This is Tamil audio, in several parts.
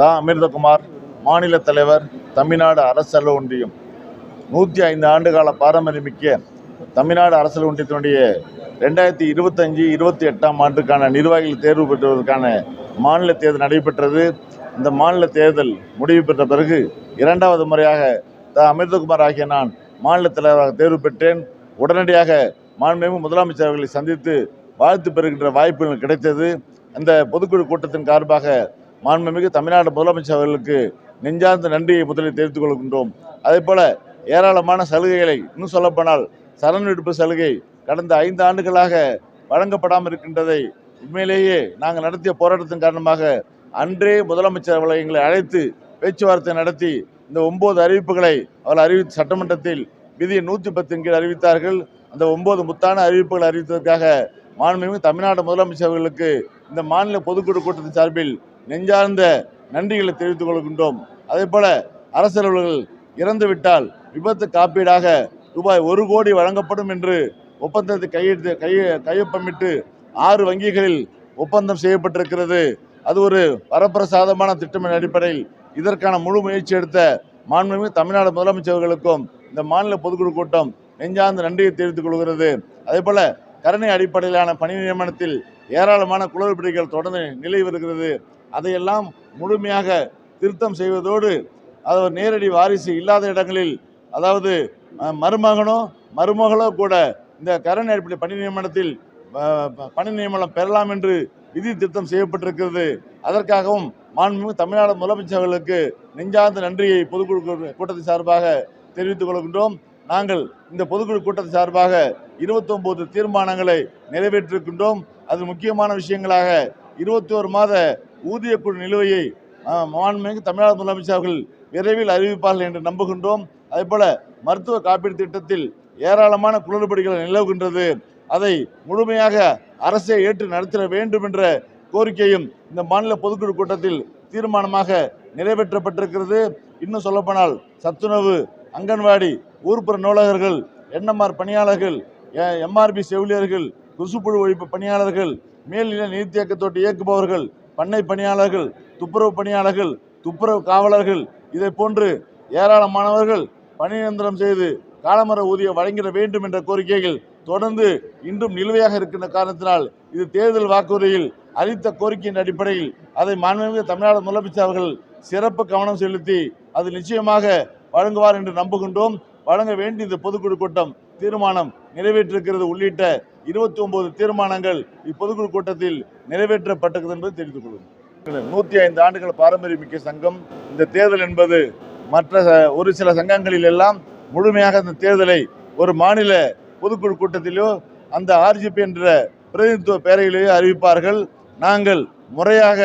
தா. அமிர்தகுமார் மாநில தலைவர் தமிழ்நாடு அரசு ஒன்றியம். நூற்றி ஐந்து ஆண்டுகால பாரம்பரியமிக்க தமிழ்நாடு அரசு ஒன்றியத்தினுடைய ரெண்டாயிரத்தி இருபத்தஞ்சி இருபத்தி எட்டாம் ஆண்டுக்கான நிர்வாகிகள் தேர்வு பெற்றுவதற்கான மாநில தேர்தல் நடைபெற்றது. இந்த மாநில தேர்தல் முடிவு பெற்ற பிறகு இரண்டாவது முறையாக த. அமிர்தகுமார் ஆகிய நான் மாநில தலைவராக தேர்வு பெற்றேன். உடனடியாக மாண்புமிகு முதலமைச்சர் அவர்களை சந்தித்து வாழ்த்து பெறுகின்ற வாய்ப்புகள் கிடைத்தது. அந்த பொதுக்குழு கூட்டத்தின் காரணமாக மாண்புமிகு தமிழ்நாடு முதலமைச்சர் அவர்களுக்கு நெஞ்சார்ந்த நன்றியை முதலில் தெரிவித்துக் கொள்கின்றோம். அதே போல ஏராளமான சலுகைகளை இன்னும் சொல்லப்போனால் சரண் விடுப்பு சலுகை கடந்த ஐந்து ஆண்டுகளாக வழங்கப்படாமல் இருக்கின்றதை உண்மையிலேயே நாங்கள் நடத்திய போராட்டத்தின் காரணமாக அன்றே முதலமைச்சர் அவர்களை எங்களை அழைத்து பேச்சுவார்த்தை நடத்தி இந்த ஒன்பது அறிவிப்புகளை அவர் அறிவித்து சட்டமன்றத்தில் விதியை நூற்றி பத்தின் கீழ் அறிவித்தார்கள். அந்த ஒன்பது முத்தான அறிவிப்புகளை அறிவித்ததற்காக மாண்புமிகு தமிழ்நாடு முதலமைச்சர் அவர்களுக்கு இந்த மாநில பொதுக்குழு கூட்டத்தின் சார்பில் நெஞ்சார்ந்த நன்றிகளை தெரிவித்துக் கொள்கின்றோம். அதே போல அரசர்கள் இறந்துவிட்டால் விபத்து காப்பீடாக ரூபாய் ஒரு கோடி வழங்கப்படும் என்று ஒப்பந்தத்தை கையெழுத்து கைய கையொப்பமிட்டு ஆறு வங்கிகளில் ஒப்பந்தம் செய்யப்பட்டிருக்கிறது. அது ஒரு வரப்பிரசாதமான திட்டமின் அடிப்படையில் இதற்கான முழு முயற்சி எடுத்த மாண்புமிகு தமிழ்நாடு முதலமைச்சர்களுக்கும் இந்த மாநில பொதுக்குழு கூட்டம் நெஞ்சார்ந்த நன்றியை தெரிவித்துக் கொள்கிறது. அதே போல கருணை அடிப்படையிலான பணி நியமனத்தில் ஏராளமான குளறுபடிகள் தொடர்ந்து நிலை வருகிறது. அதையெல்லாம் முழுமையாக திருத்தம் செய்வதோடு அது நேரடி வாரிசு இல்லாத இடங்களில் அதாவது மருமகனோ மருமகளோ கூட இந்த கரண் அடிப்படை பணி நியமனத்தில் பணி நியமனம் பெறலாம் என்று விதி திருத்தம் செய்யப்பட்டிருக்கிறது. அதற்காகவும் மாண்புமிகு தமிழ்நாடு முதலமைச்சர்களுக்கு நெஞ்சார்ந்த நன்றியை பொதுக்குழு கூ- கூட்டத்தின் சார்பாக தெரிவித்துக் கொள்கின்றோம். நாங்கள் இந்த பொதுக்குழு கூட்டத்தின் சார்பாக 29 தீர்மானங்களை நிறைவேற்றிருக்கின்றோம். அது முக்கியமான விஷயங்களாக இருபத்தி ஒரு மாத ஊதிய குழு நிலுவையை மாண்புமிகு தமிழக முதலமைச்சர் அவர்கள் விரைவில் அறிவிப்பார்கள் என்று நம்புகின்றோம். அதேபோல மருத்துவ காப்பீடு திட்டத்தில் ஏராளமான குளறுபடிகள் நிலவுகின்றது. அதை முழுமையாக அரசே ஏற்று நடத்திட வேண்டும் என்ற கோரிக்கையும் இந்த மாநில பொதுக்குழு கூட்டத்தில் தீர்மானமாக நிறைவேற்றப்பட்டிருக்கிறது. இன்னும் சொல்லப்போனால் சத்துணவு அங்கன்வாடி ஊர்ப்புற நூலகர்கள் என்எம்ஆர் பணியாளர்கள் எம்ஆர்பி செவிலியர்கள் கொசுப்புழு ஒழிப்பு பணியாளர்கள் மேல்நிலை நீர்த்தேக்கத்தோட்டு இயக்குபவர்கள் பண்ணை பணியாளர்கள் துப்புரவு பணியாளர்கள் துப்புரவு காவலர்கள் இதை போன்று ஏராளமானவர்கள் பணி நிரந்தரம் செய்து காலமர ஊதியம் வழங்கிட வேண்டும் என்ற கோரிக்கைகள் தொடர்ந்து இன்றும் நிலுவையாக இருக்கின்ற காரணத்தினால் இது தேர்தல் வாக்குறுதியில் அளித்த கோரிக்கையின் அடிப்படையில் அதை மாண்புமிகு தமிழ்நாடு முதலமைச்சர் அவர்கள் சிறப்பு கவனம் செலுத்தி அது நிச்சயமாக வழங்குவார் என்று நம்புகின்றோம். வழங்க வேண்டிய இந்த பொதுக்குழு கூட்டம் தீர்மானம் நிறைவேற்றிருக்கிறது உள்ளிட்ட இருபத்தி ஒன்பது தீர்மானங்கள் இப்பொதுக்குழு கூட்டத்தில் நிறைவேற்றப்பட்டது என்பது தெரிந்து கொள்ளுங்கள் நூத்தி ஐந்து ஆண்டுகள் பாரம்பரியமிக்க சங்கம். இந்த தேர்தல் என்பது மற்ற ஒரு சில சங்கங்களில் எல்லாம் முழுமையாக இந்த தேர்தலை ஒரு மாநில பொதுக்குழு கூட்டத்திலோ அந்த ஆர்ஜிபி என்ற பிரதிநிதித்துவ பேரையிலேயோ அறிவிப்பார்கள். நாங்கள் முறையாக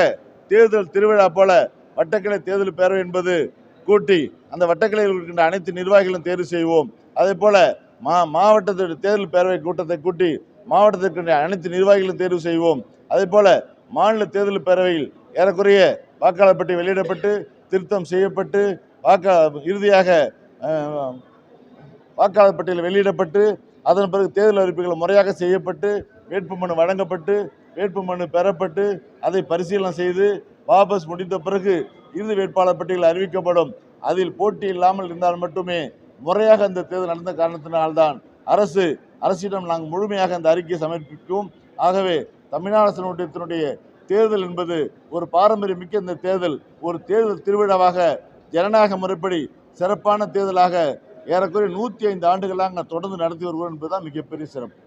தேர்தல் திருவிழா போல வட்டக்கிளை தேர்தல் பேரவை என்பது கூட்டி அந்த வட்டக்கிளையில் இருக்கின்ற அனைத்து நிர்வாகிகளும் தேர்வு செய்வோம். அதே போல மா மாவட்டத்திற்கு தேர்தல் பேரவை கூட்டத்தை கூட்டி மாவட்டத்திற்கு அனைத்து நிர்வாகிகளும் தேர்வு செய்வோம். அதே போல மாநில தேர்தல் பேரவையில் ஏறக்குறைய வாக்காளர் பட்டியல் வெளியிடப்பட்டு திருத்தம் செய்யப்பட்டு வாக்கா இறுதியாக வாக்காளர் பட்டியல் வெளியிடப்பட்டு அதன் பிறகு தேர்தல் அறிவிப்புகள் முறையாக செய்யப்பட்டு வேட்புமனு வழங்கப்பட்டு வேட்புமனு பெறப்பட்டு அதை பரிசீலனை செய்து வாபஸ் முடிந்த பிறகு இறுதி வேட்பாளர் பட்டியல் அறிவிக்கப்படும். அதில் போட்டி இல்லாமல் இருந்தால் மட்டுமே முறையாக அந்த தேர்தல் நடந்த காரணத்தினால்தான் அரசு அரசிடம் நாங்கள் முழுமையாக அந்த அறிக்கையை சமர்ப்பிக்கும் ஆகவே தமிழ்நாடு அரசு ஒன்றியத்தினுடைய தேர்தல் என்பது ஒரு பாரம்பரியமிக்க இந்த தேர்தல். ஒரு தேர்தல் திருவிழாவாக ஜனநாயக முறைப்படி சிறப்பான தேர்தலாக ஏறக்குறைய நூற்றி ஐந்து ஆண்டுகளாக தொடர்ந்து நடத்தி வருவோம் என்பதுதான் மிகப்பெரிய சிறப்பு.